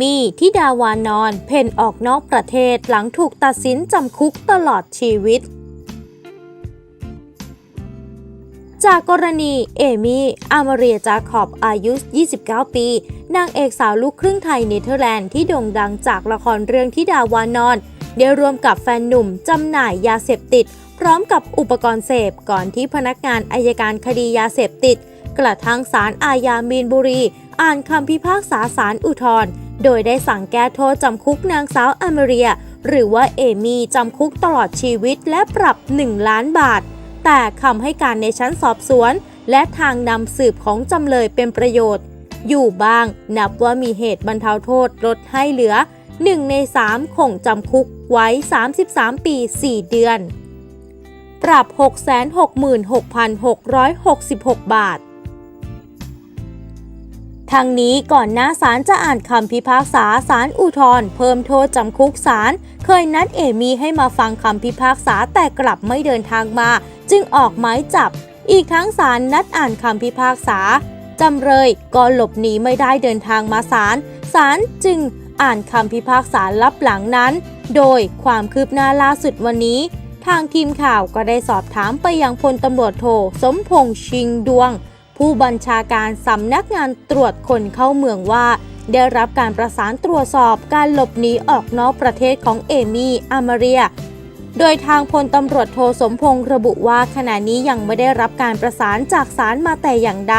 มี่ทิดาวานอน เพนออกนอกประเทศหลังถูกตัดสินจำคุกตลอดชีวิต จากกรณีเอมี่อามาเรียจาคอบอายุ 29 ปี นางเอกสาวลูกครึ่งไทยเนเธอร์แลนด์ที่โด่งดังจากละครเรื่องทิดาวานอน ได้ร่วมกับแฟนหนุ่มจำหน่ายยาเสพติด พร้อมกับอุปกรณ์เสพก่อนที่พนักงานอายการคดียาเสพติดกระทั่งศาลอาญามีนบุรี อ่านคำพิพากษาศาลอุทธร โดยได้สั่งแก้โทษจำคุกนางสาวอเมเรีย หรือว่าเอมี่จำคุกตลอดชีวิตและปรับ 1 ล้านบาท แต่คำให้การในชั้นสอบสวน และทางนำสืบของจำเลยเป็นประโยชน์ อยู่บ้างนับว่ามีเหตุบรรเทาโทษลดให้เหลือ 1 ใน3คงจำคุกไว้ 33 ปี 4 เดือน ปรับ 666,666 บาท ทางนี้ก่อนหน้าศาลจะอ่านคำพิพากษาศาลอุทธรณ์เพิ่มโทษจำคุกศาลเคยนัดเอมี่ให้มาฟังคำพิพากษาแต่กลับไม่เดินทางมา จึงออกหมายจับ อีกทั้งศาลนัดอ่านคำพิพากษาจำเลยก็หลบหนีไม่ได้เดินทางมาศาลศาลจึงอ่านคำพิพากษาลับหลังนั้น โดยความคืบหน้าล่าสุดวันนี้ ทางทีมข่าวก็ได้สอบถามไปยังพลตำรวจโทสมพงษ์ชิงดวง ผู้บัญชาการสำนักงานตรวจคนเข้าเมืองว่า ได้รับการประสานตรวจสอบการหลบหนีออกนอกประเทศของเอมี่อามาเรีย โดยทางพลตำรวจโทสมพงษ์ระบุว่าขณะนี้ยังไม่ได้รับการประสานจากศาลมาแต่อย่างใด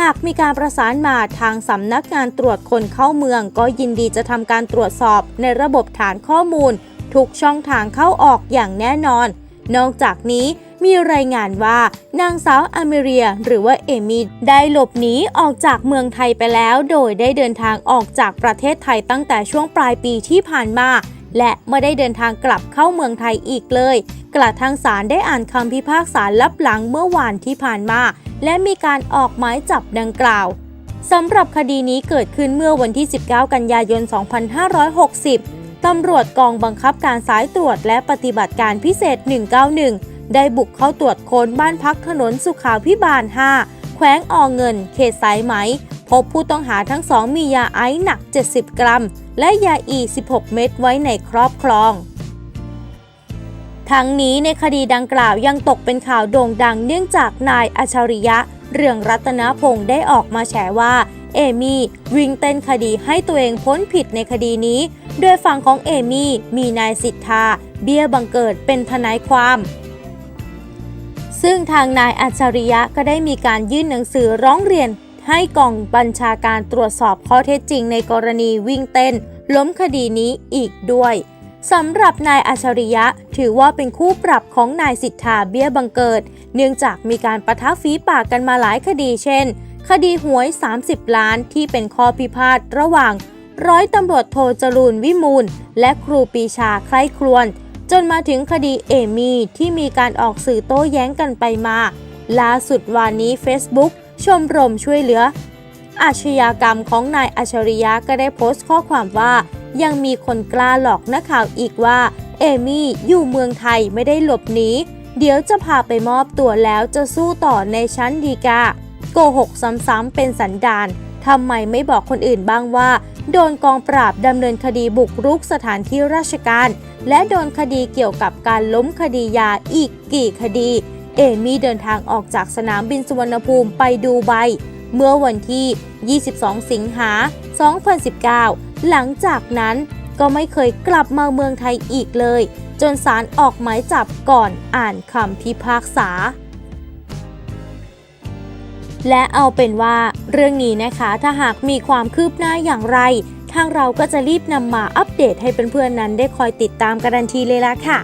หากมีการประสานมาทางสำนักงานตรวจคนเข้าเมือง ก็ยินดีจะทำการตรวจสอบในระบบฐานข้อมูล ทุกช่องทางเข้าออกอย่างแน่นอน นอกจากนี้ มีรายงานว่านางสาวอเมเรียหรือว่าเอมี่ได้หลบหนีออกจากเมืองไทยไปแล้ว โดยได้เดินทางออกจากประเทศไทยตั้งแต่ช่วงปลายปีที่ผ่านมาและไม่ได้เดินทางกลับเข้าเมืองไทยอีกเลย กระทั่งศาลได้อ่านคำพิพากษาลับหลังเมื่อวานที่ผ่านมา และมีการออกหมายจับดังกล่าวสำหรับคดีนี้เกิดขึ้นเมื่อวันที่ 19 กันยายน 2560 ตำรวจกองบังคับการสายตรวจและปฏิบัติการพิเศษ 191 ได้บุกเข้าตรวจค้นบ้านพักถนนสุขาพิบาล 5 แขวงออเงิน เขตสายไหม พบผู้ต้องหาทั้งสองมียาไอซ์หนัก 70 กรัม และยาอี 16 เม็ดไว้ในครอบครอง ทั้งนี้ในคดีดังกล่าวยังตกเป็นข่าวโด่งดังเนื่องจากนายอัจฉริยะ เรืองรัตนพงศ์ได้ออกมาแฉว่าเอมี่วิ่งเต้นคดีให้ตัวเองพ้นผิดในคดีนี้ โดยฝั่งของเอมี่มีนายสิทธา เบี้ยบังเกิดเป็นทนายความ ซึ่งทางนายอัจฉริยะก็ได้มีการยื่นหนังสือร้องเรียน ให้กองบัญชาการตรวจสอบข้อเท็จจริงในกรณีวิ่งเต้น ล้มคดีนี้อีกด้วยสำหรับนายอัจฉริยะถือว่าเป็นคู่ปรับของนายสิทธาเบี้ยบังเกิด เนื่องจากมีการประทับฝีปากกันมาหลายคดีเช่น คดีหวย 30 ล้านที่เป็นข้อพิพาทระหว่าง ร้อยตำรวจโทจรูนวิมูล และครูปีชาใคร่ครวญ จนมาถึงคดีเอมี่ที่มีการออกสื่อโต้แย้งกันไปมา ล่าสุดวันนี้ Facebook ชมรมช่วยเหลือ อาชญากรรมของนายอัจฉริยะก็ได้โพสต์ข้อความว่า ยังมีคนกล้าหลอกนักข่าวอีกว่า เอมี่อยู่เมืองไทยไม่ได้หลบหนีเดี๋ยวจะพาไปมอบตัวแล้วจะสู้ต่อในชั้นดีกาโกหกซ้ำๆเป็นสันดาน ทำไมไม่บอกคนอื่นบ้างว่า โดนกองปราบดำเนินคดีบุกรุกสถานที่ราชการ และโดนคดีเกี่ยวกับการล้มคดียาอีกกี่คดี เอมี่เดินทางออกจากสนามบินสุวรรณภูมิไปดูไบเมื่อวันที่ 22 สิงหา 2019 หลังจากนั้นก็ไม่เคยกลับมาเมืองไทยอีกเลย จนศาลออกหมายจับก่อนอ่านคำพิพากษา และเอาเป็นว่าเรื่องนี้นะคะถ้าหากมีความคืบหน้าอย่างไร ทางเราก็จะรีบนำมาอัปเดตให้เพื่อนๆนั้นได้คอยติดตามกันทันทีเลยล่ะค่ะ